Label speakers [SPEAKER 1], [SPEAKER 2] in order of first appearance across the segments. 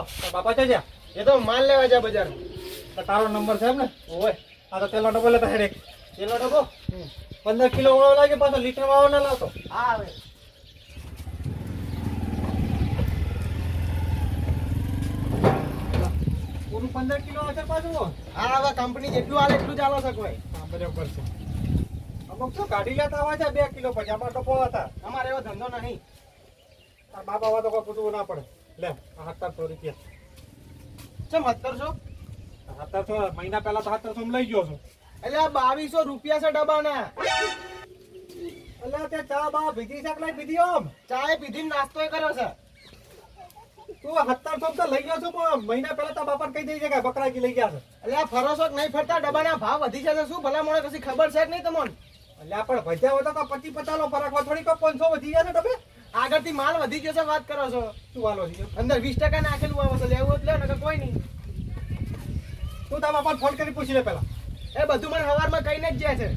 [SPEAKER 1] બોલો
[SPEAKER 2] બાપા છે જ્યાં
[SPEAKER 1] એ તો માલ લેવા જાય બજાર
[SPEAKER 2] તો તારો નંબર છે એમ ને
[SPEAKER 1] ઓય
[SPEAKER 2] આ તો તેલનો ડબ્બો લેતા હેડે.
[SPEAKER 1] તેલનો ડબ્બો?
[SPEAKER 2] પંદર કિલો વાળો લાગે પાછો લીટર વાળો ના લાવતો.
[SPEAKER 1] હા આવે
[SPEAKER 2] પૂરું પંદર કિલો હશે પાછું
[SPEAKER 1] હા હવે કંપની જેટલું હાલે એટલું ચાલો કોઈ.
[SPEAKER 2] હા બરાબર છે. અમુક તો કાઢી લેતા છે બે કિલો પછી આમાં ડબ્બો હતા.
[SPEAKER 1] અમારે એવો ધંધો નહીં.
[SPEAKER 2] બાપા તો કોઈ પૂછવું ના પડે. લે સત્તરસો રૂપિયા.
[SPEAKER 1] ચમ હત્તર
[SPEAKER 2] સત્તરસો મહિના પહેલા તો સત્તરસો લઈ ગયો છું.
[SPEAKER 1] એટલે આ બાવીસો રૂપિયા છે ડબ્બાના.
[SPEAKER 2] એટલે તે ચા બા બીજી શાક લઈ પીધી આમ?
[SPEAKER 1] ચાય પીધીને નાસ્તો કર્યો છે.
[SPEAKER 2] તું સત્તરસો તો લઈ ગયો છું પણ મહિના પહેલા તો બાપાને કહી દઈ છે કે બકરાજી લઈ ગયા છે.
[SPEAKER 1] એટલે આ ફરોશો કે નહીં ફરતા? ડબ્બાના ભાવ વધી જશે શું ભલા મને કશી ખબર છે કે નહીં તમને.
[SPEAKER 2] એટલે આપણે ભજ્યા હોય તો પચી પચાસ નો ફરક હોય થોડીક પાંચસો વધી જશે ડબે
[SPEAKER 1] આગળથી માલ વધી ગયો છે વાત કરો છો.
[SPEAKER 2] શું વાલો છે?
[SPEAKER 1] અંદર વીસ ટકા નાખેલું આવે છે લેવું એટલે ને કોઈ નહીં.
[SPEAKER 2] તું તારા બાપાને ફોન કરી પૂછી લે પેલા
[SPEAKER 1] એ બધું મને હવારમાં કહીને જ જાય છે.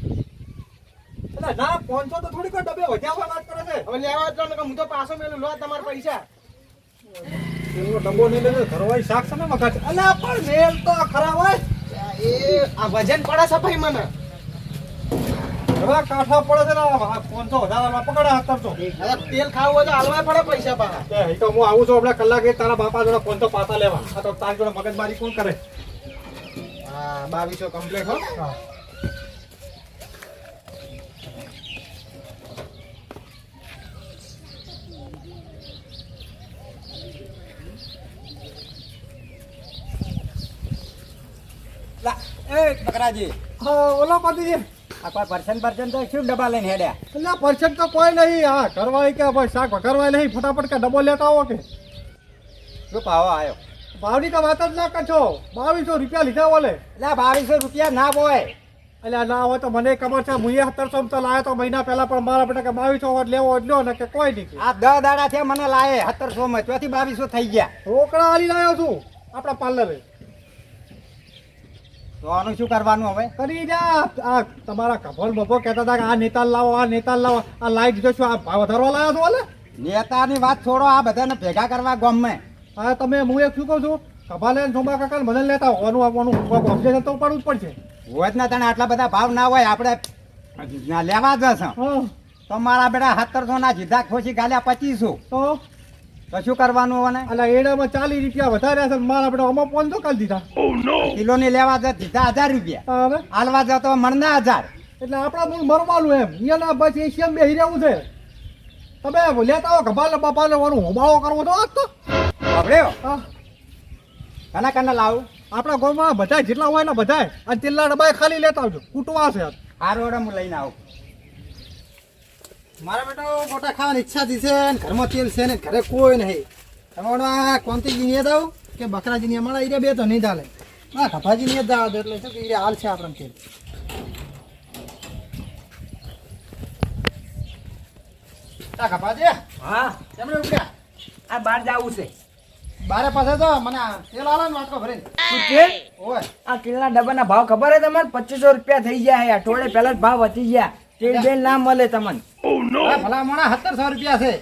[SPEAKER 2] ના પાંચસો તો થોડીક ડબે વધ્યા હોય વાત કરે છે.
[SPEAKER 1] હવે લેવા જ લો હું તો પાછો મેલું. લો તમારા પૈસા.
[SPEAKER 2] તેલનો ડબ્બો નહીં લેતો ઘરવાળી શાક છે ને મગજ? અલ્યા પણ મેલ તો ખરાબ હોય.
[SPEAKER 1] એ આ વજન પડે છે ભાઈ મને.
[SPEAKER 2] હવે કાઠા પડે છે ને પાંચસો વધારામાં પકડા સત્તરસો
[SPEAKER 1] તેલ ખાવું હોય તો હાલવા પડે પૈસા પાછા.
[SPEAKER 2] તે તો હું આવું છું આપણે કલાકે તારા બાપા જોડે પાંચસો પાછા લેવા. આ તો તારી જોડે મગજમારી કોણ કરે?
[SPEAKER 1] હા બાવીસો કમ્પ્લીટ હો.
[SPEAKER 2] હા.
[SPEAKER 3] એ બકરાજી.
[SPEAKER 2] હા ઓલા પાતીજી
[SPEAKER 3] આ કોઈ પરસન પર્સન તો શું ડબ્બા લઈને હેડ્યા
[SPEAKER 2] એટલે પરસન તો કોઈ નહીં. હા ઘરવાળી કે ભાઈ શાક વઘારવાય નહીં ફટાફટ કે ડબ્બો લેતા આવો કે?
[SPEAKER 3] શું ભાવો આવ્યો
[SPEAKER 2] ભાવની તો વાત જ ના કરશો. બાવીસો રૂપિયા લીધા બોલે.
[SPEAKER 3] એટલે બાવીસો રૂપિયા ના બોય
[SPEAKER 2] એટલે ના હોય તો મને ખબર છે સત્તરસો તો લાયો તો મહિના પહેલા પણ મારા બેટા કે બાવીસો વોટ લેવો જ લ્યો ને કે કોઈ નહીં.
[SPEAKER 3] આ દસ દાડા થયા મને લાયે સત્તરસો માં ત્યાંથી બાવીસો થઈ ગયા.
[SPEAKER 2] રોકડા આલી લાવ્યો છું. આપણા પાર્લરે
[SPEAKER 3] તો આનું શું કરવાનું હવે?
[SPEAKER 2] કરી જા. આ તમારા કભોલ બભો કહેતા હતા કે આ નેતા લાવો આ નેતા લાવો. આ લાઈટ જોશું આ ભાવ વધારવા લાવ્યા છો ઓલે?
[SPEAKER 3] નેતાની વાત છોડો આ બધાને ભેગા કરવા ગામમાં
[SPEAKER 2] હા તમે હું એક શું કહું છું? કભાલે સોમા કાકા ને બધા લેતા હોવાનું આવવાનું ઓબ્જેક્શન તો ઉપાડવું જ પડશે.
[SPEAKER 3] હોય જ ના તને આટલા બધા ભાવ ના હોય આપણે લેવા જશે.
[SPEAKER 2] હા.
[SPEAKER 3] તો મારા બેટા સત્તરસો ના જીધા ખોશી ગાલ્યા પચીસો
[SPEAKER 2] તો?
[SPEAKER 3] તો શું કરવાનું હવે
[SPEAKER 2] એટલે એડામાં ચાલીસ રૂપિયા વધારે છે માલ આપણે આમાં પાંચસો કાલ દીધા.
[SPEAKER 3] કિલો ની. લેવા જતા દીધા હજાર રૂપિયા.
[SPEAKER 2] હવે?
[SPEAKER 3] હાલવા જતો તો મણના હજાર.
[SPEAKER 2] એટલે આપણા મૂળ મરવાનું એમ. અહીંયાના બસ એશિયમ બે રહેવું છે. તમે લેતા આવો ગભાલે બાપાને વાળું હોબાળો કરવો તો આજ તો. હા.
[SPEAKER 3] કના કના લાવું?
[SPEAKER 2] આપણા ગામમાં બધા જેટલા હોય ને બધા અને તેલના ડબ્બા ખાલી લેતા આવજો. કૂટવા છે. આ.
[SPEAKER 3] હારો હું લઈને આવું.
[SPEAKER 1] મારા બેટા મોટા ખાવાની ઈચ્છા થી છે ને ઘરમાં તેલ છે ને ઘરે કોઈ નહીં. આ કોનતી જીનીએ દઉં કે બકરા જીનીએ મળે એ બે તો નહીં ચાલે. ના ખભા જીનીએ જ જવા દો એટલે શું કે હાલ છે આપણને તેલ આ ખફાજી
[SPEAKER 3] હા.
[SPEAKER 1] ઉપડ્યા
[SPEAKER 3] આ બહાર જવું છે.
[SPEAKER 1] બારે પાસે તો મને તેલ આલે ને વાટકો ભરીને.
[SPEAKER 4] શું તેલ?
[SPEAKER 1] ઓય.
[SPEAKER 4] આ તેલના ડબ્બાના ભાવ ખબર હે તમને? પચીસો રૂપિયા થઈ ગયા હે. અઠવાડિયે પહેલા જ ભાવ વધી ગયા. તેલ બેલ ના મળે તમને.
[SPEAKER 1] આ ભલા મોણા સત્તરસો રૂપિયા છે.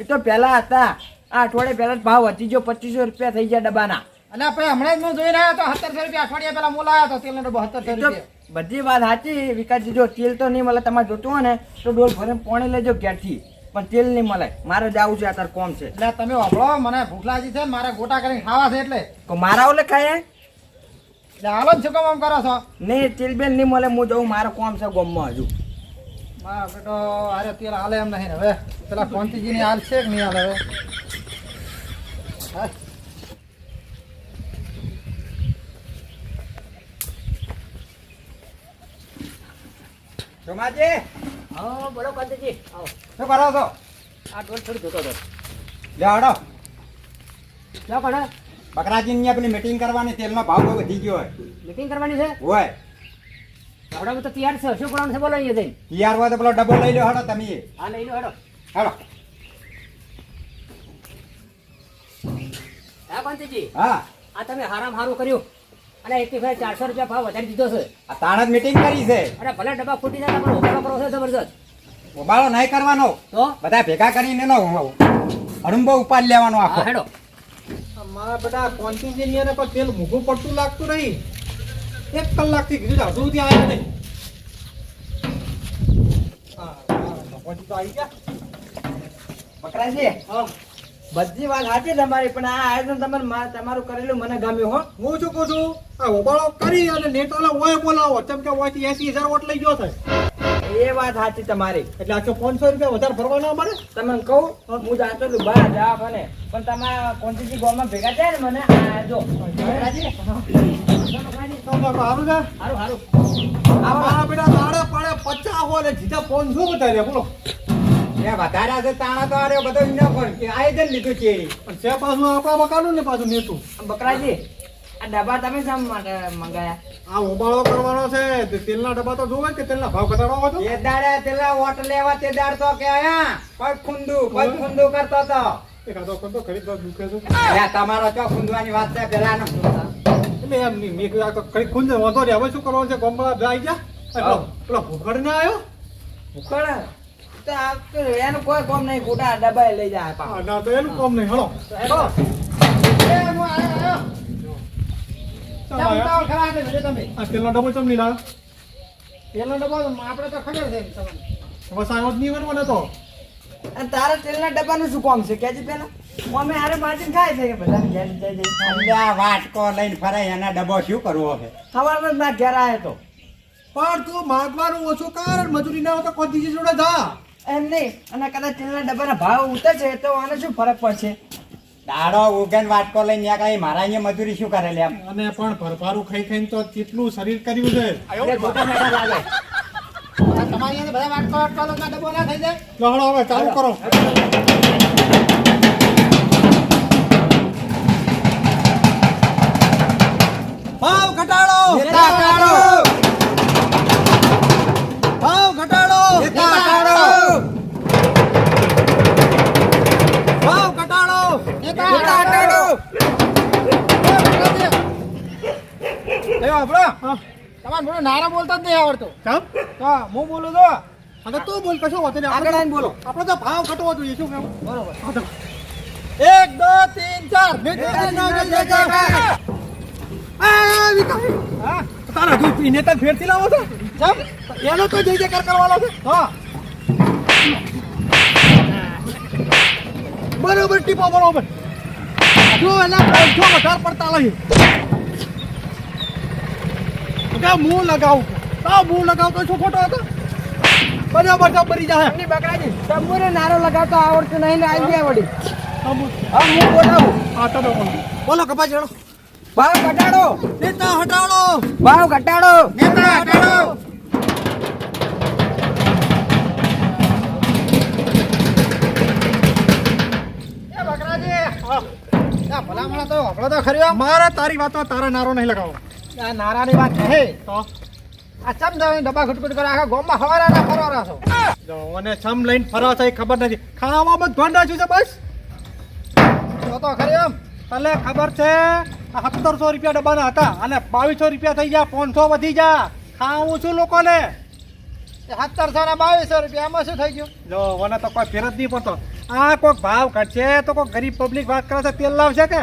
[SPEAKER 4] એ તો પહેલા હતા. આ અઠવાડિયે પહેલા જ ભાવ વધી ગયો પચીસો રૂપિયા થઈ ગયા ડબ્બાના.
[SPEAKER 1] અને આપણે હમણાં જ હું જોઈ રહ્યા તો સત્તરસો રૂપિયા અઠવાડિયા પહેલા મોલા આવ્યો તો તેલનો ડબ્બો સત્તરસો રૂપિયા.
[SPEAKER 4] બધી વાત સાચી. વિકાસજી જો તેલ તો નહીં મળે તમારે જોતું હોય ને તો ડોલ ભરીને પોણી લેજો ઘેરથી. પણ તેલ નહીં મળે. મારે જવું છે અત્યારે કોમ છે.
[SPEAKER 1] એટલે તમે વાપરો મને ભૂખ લાગી છે ને મારે ગોટા કરીને ખાવા છે એટલે.
[SPEAKER 4] તો મારા ઓલે ખાય
[SPEAKER 1] એટલે હાલો જ શું કામ આમ કરો છો?
[SPEAKER 4] નહીં તેલ બેલ નહીં મળે હું જઉં મારો કોમ છે ગોમમાં હજુ.
[SPEAKER 1] મારા બેટો અરે તેલ હાલે એમ નહીં હવે. પેલા કોંતીજી ની હાલ છે કે નહીં હાલે હવે? હા?
[SPEAKER 3] સોમાજી
[SPEAKER 4] હા બોલો કાંતિજી આવો.
[SPEAKER 3] શું કરો છો?
[SPEAKER 4] આ ઢોલ થોડી જોતો હતો.
[SPEAKER 3] લે હડો.
[SPEAKER 4] ક્યાં પડે
[SPEAKER 3] બકરાજી ની પેલી મીટિંગ કરવાની તેલનો ભાવ બહુ વધી ગયો હોય.
[SPEAKER 4] મીટિંગ કરવાની છે?
[SPEAKER 3] હોય.
[SPEAKER 4] આપણા તો તૈયાર છે. શું કરવાનું છે બોલો અહીંયા જઈને.
[SPEAKER 3] તૈયાર હોય તો પેલો ડબ્બો લઈ લો હડો તમે.
[SPEAKER 4] હા લઈ લો હડો
[SPEAKER 3] હડો
[SPEAKER 4] હા કાંતિજી
[SPEAKER 3] હા.
[SPEAKER 4] આ તમે હારામ હારું કર્યું. અને એથી ફેર ચારસો રૂપિયા ભાવ વધારી દીધો છે.
[SPEAKER 3] આ તાણ જ મીટિંગ કરી છે.
[SPEAKER 4] અને ભલે ડબ્બા ફૂટી જાય પણ ઉભારો કરો છે જબરજસ્ત.
[SPEAKER 3] ઉબાળો નહીં કરવાનો.
[SPEAKER 4] તો?
[SPEAKER 3] બધા ભેગા કરીને નો હડુંબો ઉપાડ લેવાનો આખો.
[SPEAKER 4] હેડો.
[SPEAKER 2] મારા બધા કોન્ટિન્યુ ને પણ તેલ મોઘું પડતું લાગતું નહીં. એક કલાકથી કીધું હજુ સુધી આવ્યા નહીં? હા, હા, તો આવી ગયા.
[SPEAKER 4] બકરાજી
[SPEAKER 2] હા.
[SPEAKER 4] બધી વાત સાચી તમારી પણ આ આયોજન તમારે તમારું કરેલું મને ગમ્યું હો.
[SPEAKER 2] હું શું કહું છું? આ ઉબાળો કરી અને નેતાને હોય બોલાવો. કેમ કે એસી હજાર વોટ લઈ ગયો છે.
[SPEAKER 4] એ વાત સાચી તમારી.
[SPEAKER 2] એટલે આખો પાંચસો રૂપિયા વધારે ભરવાના અમારે
[SPEAKER 4] તમને કહું હું જાતો છું બહાર જવા મને. પણ તમારા કોન્ટીજી ગામમાં ભેગા થાય ને મને આ જો. બકરાજી
[SPEAKER 2] આ ને
[SPEAKER 3] ન
[SPEAKER 2] ને
[SPEAKER 4] ડબ્બા તમે શા માટે મંગાયા?
[SPEAKER 2] આ ઉબાળો કરવાનો છે તે તેલના ડબ્બા તો જોવે કે તેલના ભાવ ઘટાડો હતો
[SPEAKER 3] એ દાડે પેલા વોટ લેવા તે દાડ તો કે આયા પગ ખુંદુ પગ ખુંદુ કરતો તો.
[SPEAKER 2] એ કાતો કંતો ખરીદવા દુખે છે.
[SPEAKER 3] તમારો ચો ખુંદવાની વાત છે પેલા
[SPEAKER 2] એટલે એમ નહીં મેં કીધું આ તો કઈ ખુંજે વાંધો નહીં. હવે શું કરવાનું છે? ગોમડા જાય ગયા? એટલો. પેલો ભૂખડ ના આવ્યો?
[SPEAKER 4] ભૂખડ? તો આ તો એનું કોઈ કોમ નહીં ખોટા ડબ્બા લઈ જાય પા
[SPEAKER 2] ના તો એનું કામ નહીં. હલો હલો
[SPEAKER 1] તમે
[SPEAKER 2] ડબ્બો ચમ નહીં લાવ્યો
[SPEAKER 1] ડબ્બો તો આપણે તો ખબર છે તમને.
[SPEAKER 2] બસ જ નહીં બનવાનો તો.
[SPEAKER 4] અને તારા તેલના ડબ્બાનું શું કોમ છે? કેજી પેલા. અમે હારે માર્જિન ખાય છે કે બધા ઘેર જઈ જઈ
[SPEAKER 3] અલ્યા વાટકો લઈને ફરે એના ડબ્બો શું કરવો છે
[SPEAKER 4] સવારમાં મારા ઘેર આવ્યો તો.
[SPEAKER 2] પણ તું માગવાનું ઓછું કર મજૂરી ના હોય તો કોઈ બીજી જોડે જા.
[SPEAKER 4] એમ નહીં. અને કદાચ તેલના ડબ્બાના ભાવ ઉતરશે તો આને શું ફરક પડશે?
[SPEAKER 3] દાડો ઉગન વાટકો લઈને ત્યાં કાંઈ મારા અહીંયા મજૂરી શું કરે એમ?
[SPEAKER 2] અને પણ ભરપારું ખાઈ ખાઈને તો કેટલું શરીર કર્યું છે.
[SPEAKER 1] તમારે બધા વાટકો વાટકો ડબો ના થઈ જાય?
[SPEAKER 2] હવે ચાલુ કરો.
[SPEAKER 1] આપણો? તમારે બોલો નારા બોલતા જ નહીં આવડતો.
[SPEAKER 2] ચાલ
[SPEAKER 1] તો હું બોલું તો.
[SPEAKER 2] અને તું બોલ કશો વાંધો નહીં.
[SPEAKER 4] આગળ આવીને બોલો.
[SPEAKER 2] આપણે તો ભાવ ઘટવો જોઈએ શું કેવું
[SPEAKER 1] બરોબર.
[SPEAKER 2] હા, એક દો તીન ચાર. નેતા નો જય જયકાર. આ વિકાસ.
[SPEAKER 1] હા.
[SPEAKER 2] તારા હજુ ઈ નેતા ફેરથી લાવો છો?
[SPEAKER 1] ચમ?
[SPEAKER 2] એનો તો જય જયકાર કરવાનો છે.
[SPEAKER 1] હા.
[SPEAKER 2] બરોબર ટીપો બરોબર. જો એના વધારે પડતા લઈ કે હું લગાવું? તો હું લગાવ? તો શું ખોટો હતો? બરાબર તો પડી જાય
[SPEAKER 4] એમની બકરાજી તંબુરે નારો લગાવતો આવડતું નહીં ને આવી વળી.
[SPEAKER 2] હા, હું-
[SPEAKER 4] બોલાવું.
[SPEAKER 2] હા તમે બોલો. કપા જેડો
[SPEAKER 4] ભાવ ઘટાડો.
[SPEAKER 2] નેતા હટાડો.
[SPEAKER 4] ભાવ ઘટાડો.
[SPEAKER 3] નેતા
[SPEAKER 1] હટાડો. ભલામણ તો આપણે તો ખરી.
[SPEAKER 2] મારે તારી વાતો તારા નારો નહીં લગાવો.
[SPEAKER 1] આ નારાની વાત છે
[SPEAKER 2] તો
[SPEAKER 1] આ ચમ ડબ્બા ઘટપટ કરે? આખા ગોમમાં હવારા ફરવાના છો?
[SPEAKER 2] જો અને સમ લઈને ફરવા થાય ખબર નથી. ખાવામાં ધ્યાન છું છે બસ.
[SPEAKER 1] જો તો ખરી એમ.
[SPEAKER 2] તને ખબર છે સત્તરસો રૂપિયા ડબ્બાના હતા અને બાવીસો રૂપિયા થઈ ગયા પાંચસો વધી ગયા. ખાવું છું લોકોને.
[SPEAKER 1] સત્તરસો ને બાવીસો રૂપિયા એમાં શું થઈ ગયું?
[SPEAKER 2] જો મને તો કોઈ ફેરત નહીં પડતો. આ કોઈક ભાવ ઘટશે તો કોઈ ગરીબ પબ્લિક વાત કરે છે તેલ લાવશે કે?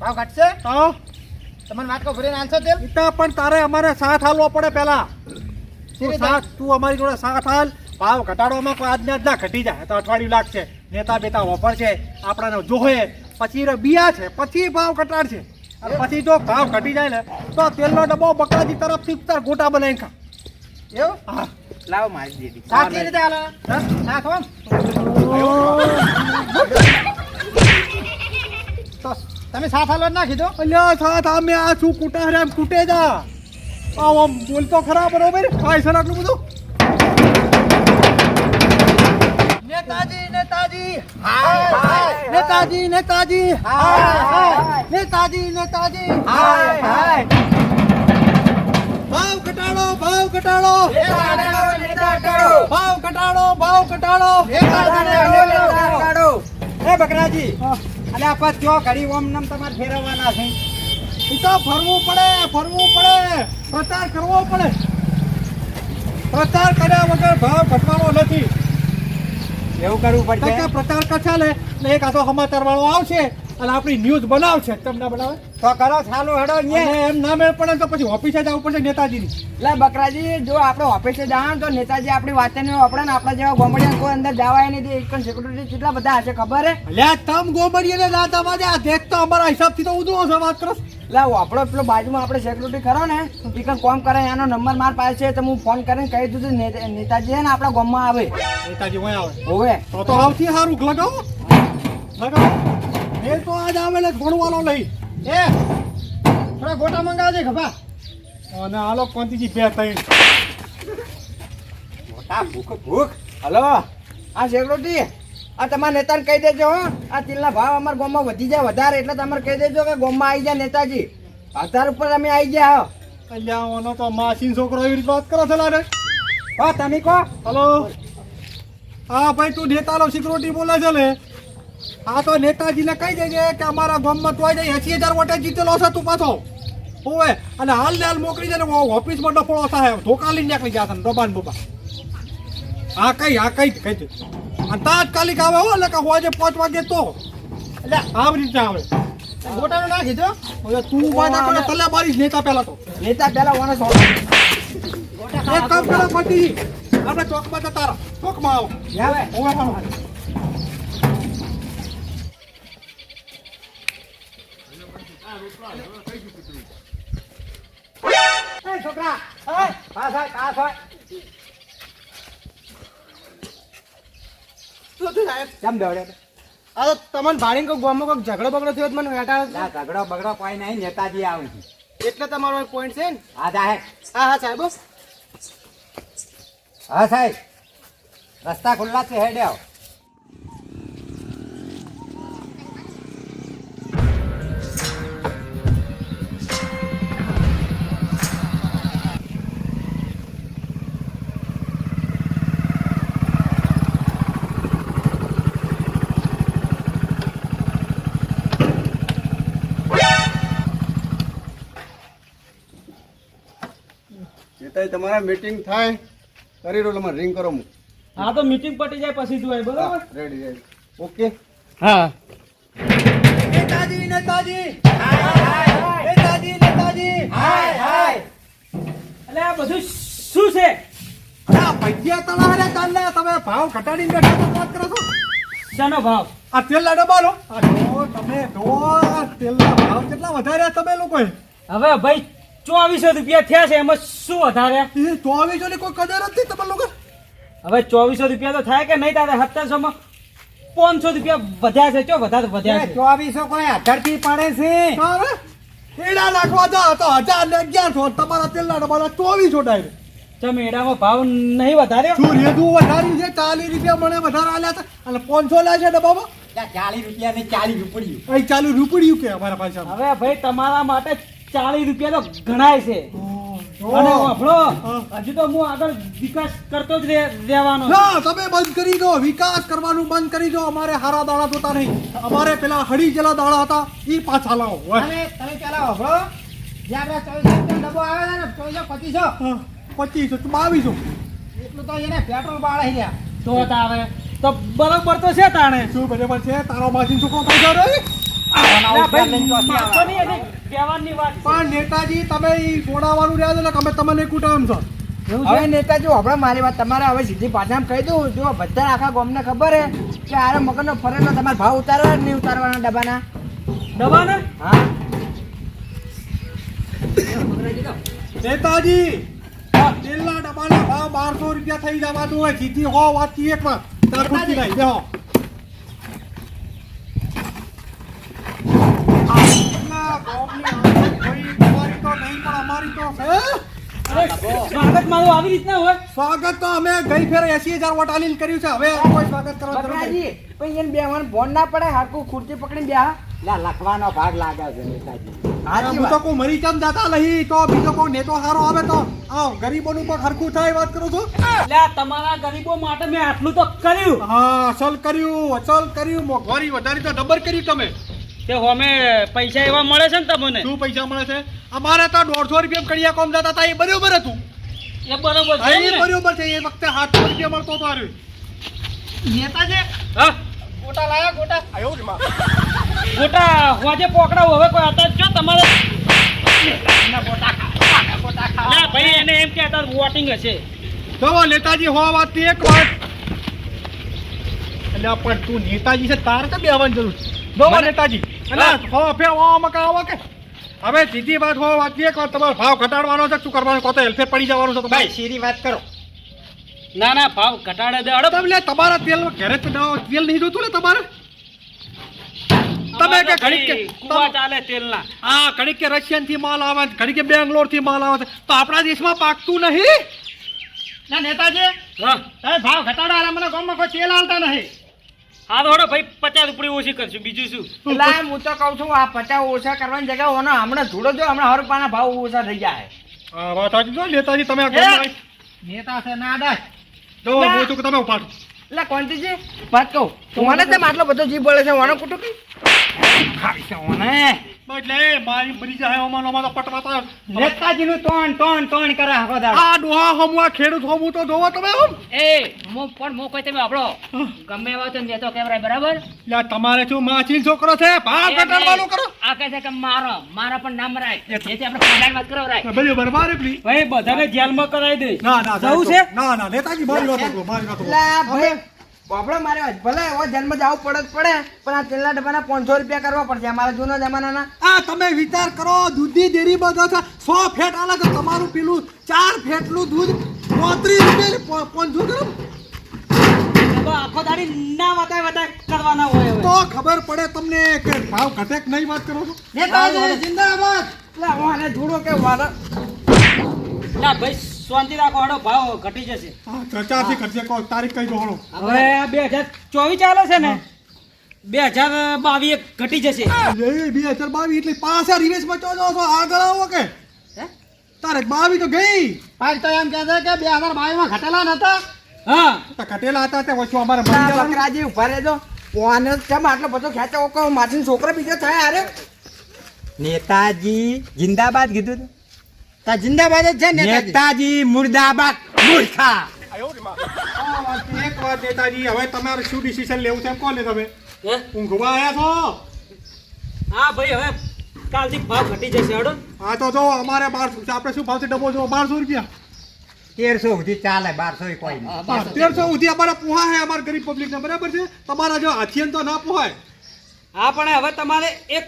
[SPEAKER 1] ભાવ ઘટશે?
[SPEAKER 2] તો
[SPEAKER 1] તમને વાટકો ભરીને આન્સર દે
[SPEAKER 2] ઈતા પણ તારે અમારે સાથ હાલવો પડે પેલા. તું? સાથ તું અમારી જોડે સાથ હાલ ભાવ ઘટાડવામાં કોઈ આજના જ ના ઘટી જાય. તો અઠવાડિયું લાગશે. નેતા બેતા વફર છે. આપણને જોહે પછી રે બિયા છે. પછી ભાવ ઘટાડશે. અને પછી જો ભાવ ઘટી જાય ને તો તેલનો ડબ્બો બકરાજી તરફથી તાર ગોટા બનાવીને ખા.
[SPEAKER 1] એવું?
[SPEAKER 2] હા.
[SPEAKER 4] લાવો મારી
[SPEAKER 1] દીધી. સાચી રીતે હાલે નાખો તો તમે સાત હાલો ના કીધું?
[SPEAKER 2] અલ્યા સાથ મેં આ શું કૂટા રે આમ કૂટે જા. આવો બોલતો ખરા બરોબર? ને આટલું બધું? નેતાજી નેતાજી
[SPEAKER 1] હાય, હાય.
[SPEAKER 2] નેતાજી નેતાજી
[SPEAKER 1] હાય, હાય.
[SPEAKER 2] નેતાજી નેતાજી
[SPEAKER 4] હાય હાય
[SPEAKER 2] ભાવ ઘટાડો ભાવ ઘટાડો. ભાવ ઘટાડો ભાવ ઘટાડો.
[SPEAKER 3] એ બકરાજી. અને આપણે ચો ઘડી ઓમ નમ તમારે ફેરવવાના છે.
[SPEAKER 2] એ તો ફરવું પડે ફરવું પડે પ્રચાર કરવો પડે. પ્રચાર કર્યા વગર ભાવ ઘટવાનો નથી.
[SPEAKER 3] એવું કરવું
[SPEAKER 2] પડે કે પ્રચાર ને એટલે એક આખો સમાચાર વાળો આવશે. અને આપણી ન્યૂઝ બનાવશે. તમને બનાવે?
[SPEAKER 3] તો કરો ચાલો હેડો
[SPEAKER 2] એમ ના મેળ પડે તો પછી ઓફિસે જવું પડશે નેતાજીની.
[SPEAKER 4] એટલે બકરાજી જો આપણે ઓફિસે જવાનું તો નેતાજી આપણી વાત ને આપણે ને આપણા જેવા ગોમડિયા કોઈ અંદર જવાય નહીં દે. એક સિક્યુરિટી કેટલા બધા હશે ખબર હે?
[SPEAKER 2] લે તમ ગોમડિયા ને રાત અમારે આ દેખ તો અમારા હિસાબથી તો ઉધરો છે વાત કરો.
[SPEAKER 4] એટલે આપણો પેલો બાજુમાં આપણે સિક્યુરિટી ખરો ને એ કંઈક કોમ કરે એનો નંબર માર પાસે છે તો હું ફોન કરીને કહી દીધું નેતાજી ને આપણા ગામમાં આવે.
[SPEAKER 2] નેતાજી હોય આવે.
[SPEAKER 4] હોવે.
[SPEAKER 2] તો તો આવતી સારું લગાવો. લગાવો. એ તો આજ આવે ને ભણવાનો લઈ
[SPEAKER 1] એ થોડા ગોટા મંગાવજે ખભા.
[SPEAKER 2] અને આલો કોંતીજી બે તઈ
[SPEAKER 3] મોટા ભૂખ ભૂખ.
[SPEAKER 4] હલો આ સિક્યુરિટી આ તમારા નેતાને કહી દેજો હો. આ તિલના ભાવ અમારા ગામમાં વધી જાય વધારે એટલે તમારે કહી દેજો કે ગામમાં આવી જાય નેતાજી. આધાર ઉપર અમે આવી ગયા હો.
[SPEAKER 2] અલ્યા ઓનો તો માસી છોકરો એવી રીતે વાત કરો છો લાડે.
[SPEAKER 3] હા તમે કહો.
[SPEAKER 2] હલો. હા ભાઈ તું નેતાનો સિક્યુરિટી બોલે છે ને હા તો નેતાજીને કહી દેજે કે અમારા ગામમાં તો આવી જાય એસી હજાર વોટે જીતેલો છે તું પાછો. હોવે અને હાલ ને હાલ મોકલી દે ને ઓફિસમાં ડફોળો થાય ધોકા લઈને નીકળી જશે ડબાન બબા હા કઈ હા કઈ કઈ દે અને તાત્કાલિક આવે હો એટલે કે હોજે પાંચ વાગે તો. એટલે આવી રીતે આવે.
[SPEAKER 1] ગોટાનો ના કીધો
[SPEAKER 2] હવે તું વાત કરે તલે મારીશ નેતા પહેલા તો.
[SPEAKER 4] નેતા પહેલા ઓને સો
[SPEAKER 2] એક કામ કરો પટી આપણે ચોકમાં જતા રહો. ચોકમાં આવો.
[SPEAKER 4] આવે.
[SPEAKER 2] હોવે આવો
[SPEAKER 3] એ છોકરા
[SPEAKER 1] સાહેબ
[SPEAKER 3] કેમ દોડે
[SPEAKER 1] આ તમને ભાડીને કોઈ ગામમાં કોઈ ઝઘડો બગડો થયો મને વેટાડો
[SPEAKER 3] ઝઘડો બગડો કોઈ નહીં નેતાજી આવું છું
[SPEAKER 1] એટલે તમારો પોઈન્ટ છે ને?
[SPEAKER 3] હા જાહે
[SPEAKER 1] હા હા સાહેબ
[SPEAKER 3] હા સાહેબ. રસ્તા ખુલ્લા છે હેડે
[SPEAKER 5] તમારા મીટિંગ થાય કરી રોલ તમારે રિંગ કરો હું
[SPEAKER 6] હા તો મીટિંગ પટી જાય પછી જોવાય બરોબર?
[SPEAKER 5] રેડી રેડી ઓકે
[SPEAKER 6] હા.
[SPEAKER 2] નેતાજી નેતાજી! નેતાજી નેતાજી!
[SPEAKER 6] એટલે આ બધું શું છે?
[SPEAKER 2] આ પૈયા તળા રે તાલે તમે ભાવ ઘટાડીને બેઠા તો વાત કરો છો?
[SPEAKER 6] શાનો ભાવ?
[SPEAKER 2] આ તેલના ડબ્બા લો. આ તો તમે તો તેલના ભાવ કેટલા વધાર્યા તમે લોકોએ?
[SPEAKER 6] હવે ભાઈ ચોવીસો રૂપિયા થયા છે એમાં શું વધારે?
[SPEAKER 2] ચોવીસો ની કોઈ કદર જ નથી તમે લોકો
[SPEAKER 6] હવે ચોવીસો રૂપિયા તો થાય કે નહીં તારે સત્તરસો માં પાંચસો રૂપિયા વધ્યા છે ચો વધારે વધ્યા છે.
[SPEAKER 3] ચોવીસો કોઈ હજારથી પડે છે?
[SPEAKER 2] એડા નાખવા જાઓ તો હજાર ને અગિયારસો તમારા તેલના ડબ્બા ચોવીસો ડાયરેક્ટ.
[SPEAKER 6] તમે એડામાં ભાવ નહીં વધારે
[SPEAKER 2] શું રેધું વધાર્યું છે? ચાલીસ રૂપિયા મને વધારે આલ્યા હતા. અને પાંચસો લ્યા છે ડબ્બામાં?
[SPEAKER 3] ચાલીસ રૂપિયા ને ચાલીસ રૂપિયા.
[SPEAKER 2] ચાલુ રૂપડ્યું કે અમારા પાસે
[SPEAKER 6] હવે ભાઈ તમારા માટે ચાલીસ રૂપિયા તો ગણાય છે. અને હજુ તો હું આગળ વિકાસ કરતો જ રે- રહેવાનો
[SPEAKER 2] ના તમે બંધ કરી દો. વિકાસ કરવાનું બંધ કરી દો. અમારે હારા દાડા જોતા નહીં. અમારે પેલા હળી જેલા દાડા હતા એ પાછા લાવો.
[SPEAKER 1] તમે તમે પેલા હોભળો જે આપણે ચોવીસો ડબ્બો આવે છે ને ચોવીસો પચીસો?
[SPEAKER 2] પચીસો. બાવીસો.
[SPEAKER 1] એટલું તો એને પેટ્રોલ બાળા રહ્યા
[SPEAKER 6] તો તારે. તો બરોબર તો છે તાણે.
[SPEAKER 2] શું બરાબર છે? તારો માસી છોકરો પૈસા રે
[SPEAKER 6] નહીં વાત.
[SPEAKER 2] પણ નેતાજી તમે ઈ જોડાવાનું રહ્યા છો ને અમે તમને કુટામ છો.
[SPEAKER 4] હવે નેતાજી હમણાં મારી વાત તમારે હવે સીધી પાછા કહી દઉં. જો બધા આખા ગામને ખબર હે કે આરે મગરનો ફરેલો તમારે ભાવ ઉતારવા નહીં ઉતારવાના ડબ્બાના?
[SPEAKER 6] દવાને
[SPEAKER 4] હા.
[SPEAKER 2] નેતાજી આ તેલના ડબ્બાના ભાવ બારસો રૂપિયા થઈ જવા હોય સીધી હો વાત એક વાર. તાર ખુરશી લાવી બેહો આટલા ગામની આદત ભાઈ, તમારી તો નહીં પણ અમારી તો છે
[SPEAKER 6] અરે સ્વાગત મારું આવી રીતના હોય?
[SPEAKER 2] સ્વાગત તો અમે ગઈ ફેર એસી હજાર વોટ કર્યું છે. હવે કોઈ સ્વાગત કરવા.
[SPEAKER 4] બકરાજી પણ એને બેવાનું ફોન ના પડે હારકું ખુરશી પકડીને બેહા.
[SPEAKER 3] લા લખવાનો ભાગ લાગે છે નેતાજી.
[SPEAKER 4] હાજી
[SPEAKER 2] હું તો. કોઈ મરી ચમ દાતા લહી તો બીજો કોઈ નેતો હારો આવે તો. આવ ગરીબોનું પણ હરખું થાય વાત કરું છું.
[SPEAKER 6] એટલે તમારા ગરીબો માટે મેં આટલું તો કર્યું.
[SPEAKER 2] હા અસલ કર્યું અસલ કર્યું. મોંઘવારી વધારી તો ડબર કર્યું તમે.
[SPEAKER 6] તે અમે પૈસા એવા મળે છે ને તમને?
[SPEAKER 2] શું પૈસા મળે છે? અમારે તો દોઢસો રૂપિયા કડિયા કોમ જતા હતા એ બરોબર હતું.
[SPEAKER 6] એ બરોબર છે
[SPEAKER 2] એ બરોબર છે એ વખતે સાતસો રૂપિયા મળતો હતો હારું.
[SPEAKER 1] નેતાજી
[SPEAKER 6] હા?
[SPEAKER 1] ગોટા લાયા ગોટા?
[SPEAKER 2] એવું જ માં
[SPEAKER 6] ગોટા હોજે પકડાવો. હવે કોઈ હતા જો તમારે? ના ભાઈ એને એમ કહેતા વોટિંગ હશે.
[SPEAKER 2] જો નેતાજી હો વાતની એક વાત. એટલે પણ તું નેતાજી છે તારે તો બેવાની જરૂર છે. નેતાજી. એટલે હો. ફેર ઓ મકા કે હવે સીધી વાત હો વાત એક વાત તમારો ભાવ ઘટાડવાનો છે શું કરવાનું કહો તો હેલ્ફેર પડી જવાનું છે
[SPEAKER 3] ભાઈ સીધી વાત કરો.
[SPEAKER 6] ના ના ભાવ ઘટાડે દે અડો
[SPEAKER 2] તમે તમારા તેલ ઘરે તો તેલ નહીં જોતું ને તમારે? તમે કે ઘડીક કે
[SPEAKER 6] કુવા ચાલે તેલના.
[SPEAKER 2] હા ઘડીક કે રશિયનથી માલ આવે ઘડીક કે બેંગ્લોરથી માલ આવે તો આપણા દેશમાં પાકતું નહીં? ના નેતાજી.
[SPEAKER 6] હા.
[SPEAKER 2] તમે ભાવ ઘટાડો મને ગામમાં કોઈ તેલ આવતા નહીં.
[SPEAKER 6] હા તો ભાઈ પચાસ રૂપિયા ઓછી કરશું બીજું શું?
[SPEAKER 4] એટલે હું તો કહું છું આ પચાસ ઓછા કરવાની જગ્યાએ ઓનો હમણાં ધૂળો જો હમણાં હર ભાવ ઓછા થઈ જાય.
[SPEAKER 2] હા વાત સાચી જો નેતાજી તમે આ ગામમાં આવી-
[SPEAKER 3] નેતા છે ના દાસ.
[SPEAKER 2] જો હું છું તમે ઉપાડો.
[SPEAKER 4] એટલે કોંતીજી વાત કહું તમારે તેમ આટલો બધો જીભ બોલે છે ઓનો કુટું કે?
[SPEAKER 2] એટલે મારી મરી જાય ઓમાં ઓમાં પટવાતા.
[SPEAKER 3] નેતાજી નું ટોણ ટોણ ટોણ કરે આખો દાડો.
[SPEAKER 2] આ ડોહા હમું આ ખેડૂત હમું તો જોવો તમે આમ
[SPEAKER 7] એ મો પણ મો કોઈ તમે આપણો ગમે એવા તો ને કેવરાય બરાબર?
[SPEAKER 2] લે તમારે શું માછી છોકરો છે? ભાવ ઘટાડવાનું કરો.
[SPEAKER 7] આ કહે છે કે મારો મારા પણ નામ રાય જેથી આપણે ફાડાની વાત કરો રાય
[SPEAKER 2] ભાઈ બરબાર પ્લી
[SPEAKER 6] ભાઈ બધાને જેલમાં કરાવી દે.
[SPEAKER 2] ના ના
[SPEAKER 6] જવું છે?
[SPEAKER 2] ના ના નેતાજી મારી વાત મારી વાત
[SPEAKER 4] એટલે ભાઈ બાપડો મારે ભલે એવો જન્મ જવું પડે જ પડે પણ આ તેલના ડબ્બાના પાંચસો રૂપિયા કરવા પડશે અમારા જૂના જમાનાના.
[SPEAKER 2] આ તમે વિચાર કરો દૂધની ડેરી બધા છે. સો ફેટ અલગ તો તમારું પેલું ચાર ફેટનું દૂધ પોત્રીસ રૂપિયા પાંચસો
[SPEAKER 6] તો આખો દાડી ના વતાય વતાય કરવાના હોય
[SPEAKER 2] તો ખબર પડે તમને કે ભાવ ઘટે કે નહીં વાત કરો છો?
[SPEAKER 1] જિંદાબાદ
[SPEAKER 4] એટલે હું આને જોડો કે વાળો
[SPEAKER 6] ના ભાઈ શાંતિ રાખો હડો ભાવ ઘટી જશે.
[SPEAKER 2] હા ચર્ચાથી કરશે કહો તારીખ કઈ દો હળો
[SPEAKER 6] હવે આ બે હજાર ચોવીસ ચાલે છે ને બે હજાર બાવીસ ઘટી જશે.
[SPEAKER 2] એ બે હજાર બાવીસ એટલે પાછા રિવેશમાં ચો છો આગળ આવો કે? તારીખ બાવીસ તો ગઈ.
[SPEAKER 1] પણ તો એમ કહેતા કે બે હજાર બાવીસમાં ઘટેલા નતા
[SPEAKER 6] હા.
[SPEAKER 2] તો ઘટેલા હતા તે વચ્ચે અમારે.
[SPEAKER 4] બકરાજી ઊભા રહેજો. ઓને કેમ આટલો બધો ખેંચો? માથીનો છોકરો બીજો થાય અરે.
[SPEAKER 3] નેતાજી જિંદાબાદ કીધું તું?
[SPEAKER 1] જિંદાબાદ જ છે ને નેતાજી.
[SPEAKER 3] મુર્દાબાદ મૂર્ખા.
[SPEAKER 2] આ એક વાત નેતાજી હવે તમારે શું ડિસિઝન લેવું છે એમ કોને તમે.
[SPEAKER 6] હે?
[SPEAKER 2] ઊંઘવા આવ્યા છો?
[SPEAKER 6] હા ભાઈ હવે કાલથી ભાવ ઘટી જશે હડો.
[SPEAKER 2] હા તો જો અમારે બારસો આપણે શું ભાવ છે ડબ્બો જો બારસો રૂપિયા.
[SPEAKER 3] તેરસો સુધી ચાલે બારસો કોઈ નહીં.
[SPEAKER 2] તેરસો સુધી અમારે પોહા હે અમારે ગરીબ પબ્લિક ને. બરાબર છે? તમારા જો હાથીયન તો ના પોહાય.
[SPEAKER 6] હા પણ હવે તમારે એક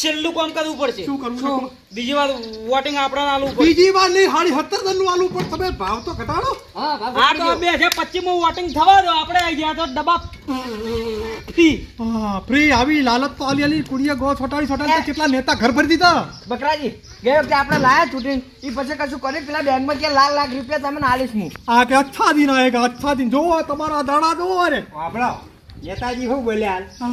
[SPEAKER 6] છેલ્લું કામ કરવું પડશે.
[SPEAKER 2] શું કરવું છે?
[SPEAKER 6] બીજી વાર વોટિંગ આપણે આલવું પડશે.
[SPEAKER 2] બીજી વાર નહીં હાડી સત્તર ટનનું આલુ પણ તમે ભાવ તો ઘટાડો.
[SPEAKER 6] હા તો બે હજાર પચીસમાં વોટિંગ થવા દો. આપણે આવી ગયા તો ડબ્બા ફ્રી.
[SPEAKER 2] હા ફ્રી આવી લાલત તો આલી આલી કુડીએ ગો છોટાડી છોટાડી કેટલા નેતા ઘર ભરી દીધા?
[SPEAKER 4] બકરાજી ગયા વખતે આપણે લાયા ચૂંટણી. એ પછી કશું કરી પેલા બેંકમાં કે લાખ લાખ રૂપિયા તમે આલીશ હું.
[SPEAKER 2] આ કે અચ્છા દિન આયેગા અચ્છા દિન જોવો તમારા દાડા જોવો રે
[SPEAKER 3] વાપરો નેતાજી શું બોલ્યા?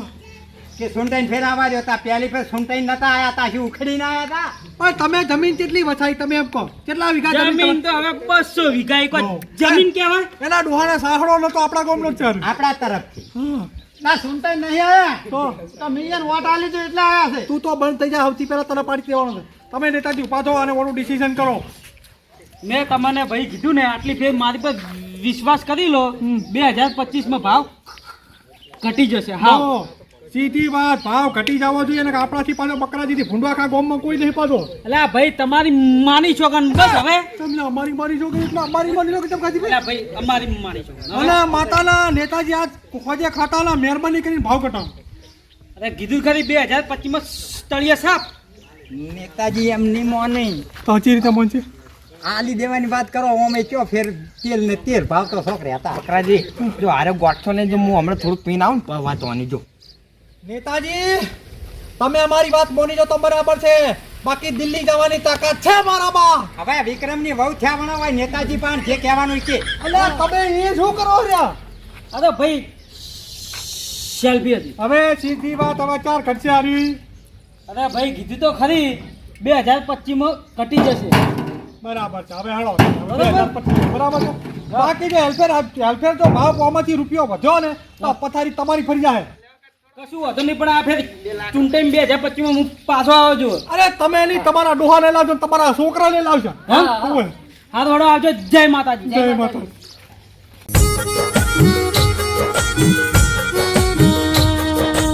[SPEAKER 2] હા.
[SPEAKER 3] કે સુંટાઈને ફેરાવા દો તા. પહેલી ફેર નતા આયા તા. શું ઉખડીને આયા તા.
[SPEAKER 2] પણ તમે જમીન કેટલી વછાઈ તમે એમ કહો. કેટલા વીઘા
[SPEAKER 6] જમીન
[SPEAKER 2] જમીન
[SPEAKER 6] તો હવે બસો વીઘા એક જમીન કેવાય
[SPEAKER 2] એના ડોહાને સાહડો નતો આપણા ગામનો જ છે
[SPEAKER 3] આપણા તરફથી.
[SPEAKER 2] હા.
[SPEAKER 1] ના સુનતા નહીં આયા.
[SPEAKER 2] તો?
[SPEAKER 1] તમે મિલિયન વોટ આલી તો એટલે આયા છે.
[SPEAKER 2] તું તો બંધ થઈ જા સૌથી પહેલા તને પાડી દેવાનો છે. તમે નેતાજી ઊભા થો અને ઓનું ડિસિઝન કરો.
[SPEAKER 6] મેં તમને ભાઈ કીધું ને આટલી ફેર મારી પર વિશ્વાસ કરી લો. બે હજાર પચીસમાં ભાવ ઘટી જશે. હા.
[SPEAKER 2] સીધી વાત ભાવ ઘટી જવો જોઈએ ને આપણાથી પાછો બકરાજીથી ભૂંડવા ખા ગામમાં કોઈ નહીં પાછો.
[SPEAKER 6] એટલે ભાઈ તમારી માની છો કે બસ હવે.
[SPEAKER 2] તમને અમારી મારી છોકરી એટલે અમારી તેમ
[SPEAKER 6] એટલે આ ભાઈ? અમારી માની
[SPEAKER 2] અને માતાના નેતાજી આજ ખોજે ખાતાના મહેરબાની કરીને ભાવ ઘટાડો.
[SPEAKER 6] અરે કીધું ખરી બે હજાર પચીસમાં સાપ
[SPEAKER 3] નેતાજી એમની મોની.
[SPEAKER 2] તો હજી રીતે મન છે?
[SPEAKER 3] આલી દેવાની વાત કરો અમે કયો ફેર તેલ ને તેર ભાવ તો છોકરે હતા
[SPEAKER 4] બકરાજી જો હારે ગોઠસો ને જો હું હમણાં થોડુંક પીને આવું ને વાંચવાની જો.
[SPEAKER 2] નેતાજી તમે અમારી વાત મોની જો તો બરાબર છે. બાકી દિલ્હી જવાની તાકાત છે મારામાં
[SPEAKER 3] હવે વિક્રમની વહુ થયા વણો હોય નેતાજી પણ જે કહેવાનું કે
[SPEAKER 2] અલે તમે એ શું કરો રહ્યા?
[SPEAKER 6] અરે ભાઈ સેલ્ફી હતી.
[SPEAKER 2] હવે સીધી વાત હવે ચાર ખર્ચે આવી.
[SPEAKER 6] અરે ભાઈ કીધું તો ખરી. બે હજાર પચીસમાં ઘટી જશે.
[SPEAKER 2] બરાબર છે હવે હેળો. હવે 2025 બરાબર છે? બાકી જે હેલ્પર હેલ્પર જો ભાવ પોમાંથી રૂપિયો વધ્યો ને તો પથારી તમારી ફરી જાય.
[SPEAKER 6] કશું વાંધો નહીં પણ આ ફેર ચૂંટાઈ બે હજાર પચીસમાં હું પાછો આવ્યો છું.
[SPEAKER 2] અરે તમે નહીં તમારા ડોહા ને લાવજો તમારા છોકરા ને લાવજો
[SPEAKER 6] હા?
[SPEAKER 2] ઓય.
[SPEAKER 6] હાથ આવજો. જય માતાજી.
[SPEAKER 2] જય માતા